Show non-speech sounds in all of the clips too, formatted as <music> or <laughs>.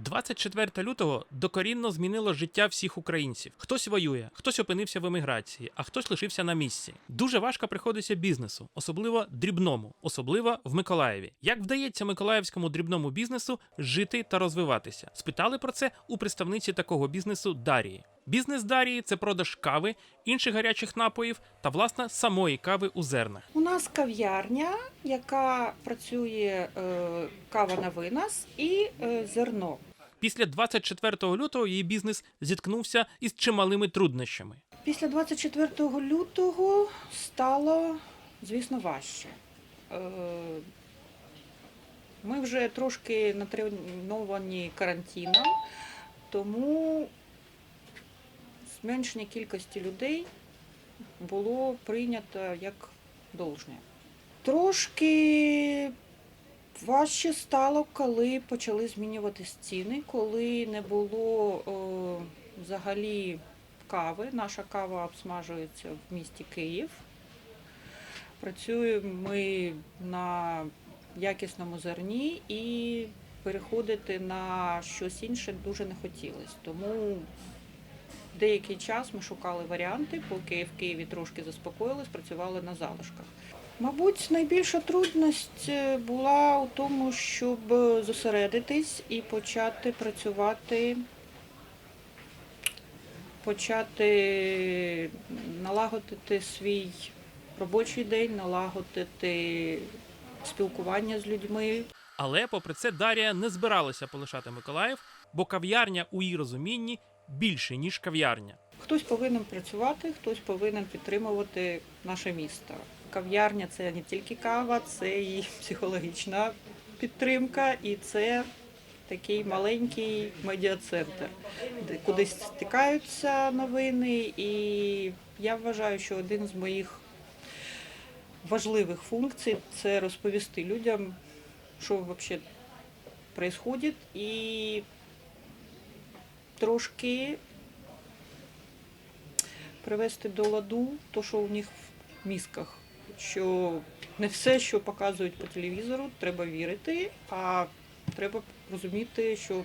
24 лютого докорінно змінило життя всіх українців. Хтось воює, хтось опинився в еміграції, а хтось лишився на місці. Дуже важко приходиться бізнесу, особливо дрібному, особливо в Миколаєві. Як вдається миколаївському дрібному бізнесу жити та розвиватися? Спитали про це у представниці такого бізнесу Дарії. Бізнес Дарії це продаж кави, інших гарячих напоїв та власне самої кави у зернах. У нас кав'ярня, яка працює е, кава на винос і е, зерно. Після 24 лютого її бізнес зіткнувся із чималими труднощами. Після 24 лютого стало, звісно, важче. Е, Ми вже трошки натреновані карантином, тому зменшення кількості людей було прийнято як должне. Трошки важче стало, коли почали змінюватись ціни, коли не було е, взагалі кави. Наша кава обсмажується в місті Київ. Працюємо ми на якісному зерні і переходити на щось інше дуже не хотілося. Тому деякий час ми шукали варіанти, поки в Києві трошки заспокоїлись, працювали на залишках. Мабуть, найбільша трудність е, була у тому, щоб зосередитись і почати працювати, почати налагодити свій робочий день, налагодити спілкування з людьми. Але, попри це, Дарія не збиралася полишати Миколаїв, бо кав'ярня у її розумінні більше ніж кав'ярня. Хтось повинен працювати, хтось повинен підтримувати наше місто. Кав'ярня це не тільки кава, це і <laughs> психологічна підтримка, і це такий маленький медіацентр, де куди стикаються новини. І я вважаю, що один з моїх важливих функцій це розповісти людям, що взагалі відбувається, і трошки привести до ладу то, що у них в мізках. Що не все, що показують по телевізору, треба вірити, а треба розуміти, що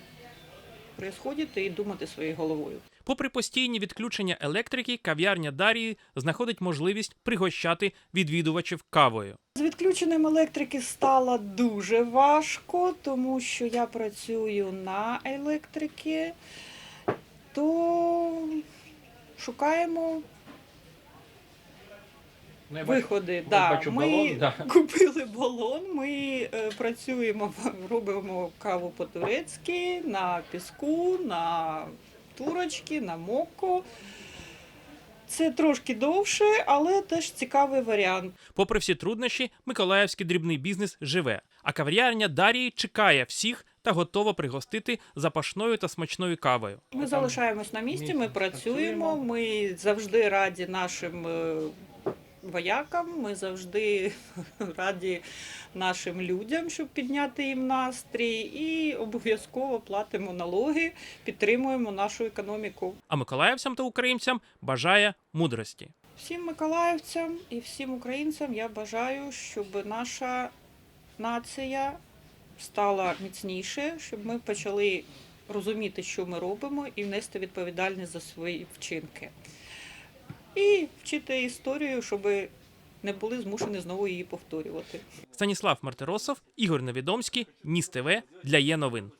відбувається, і думати своєю головою. Попри постійні відключення електрики, кав'ярня Дарії знаходить можливість пригощати відвідувачів кавою. З відключенням електрики стало дуже важко, тому що я працюю на електрики, то шукаємо виходи. Да. Ми <laughs> купили балон, ми е, працюємо, <laughs> робимо каву по-турецьки, на піску, на турочки, на моко. Це трошки довше, але теж цікавий варіант. Попри всі труднощі, миколаївський дрібний бізнес живе, а кав'ярня Дарії чекає всіх та готова пригостити запашною та смачною кавою. Ми залишаємось на місці, ми працюємо, ми завжди раді нашим е, воякам, ми завжди <laughs> раді нашим людям, щоб підняти їм настрій, і обов'язково платимо налоги, підтримуємо нашу економіку. А миколаївцям та українцям бажає мудрості. Всім миколаївцям і всім українцям я бажаю, щоб наша нація стала міцніше, щоб ми почали розуміти, що ми робимо, і нести відповідальність за свої вчинки. І вчити історію, щоб не були змушені знову її повторювати. Станіслав Мартиросов, Ігор Невідомський, Ніс ТВ для є новин.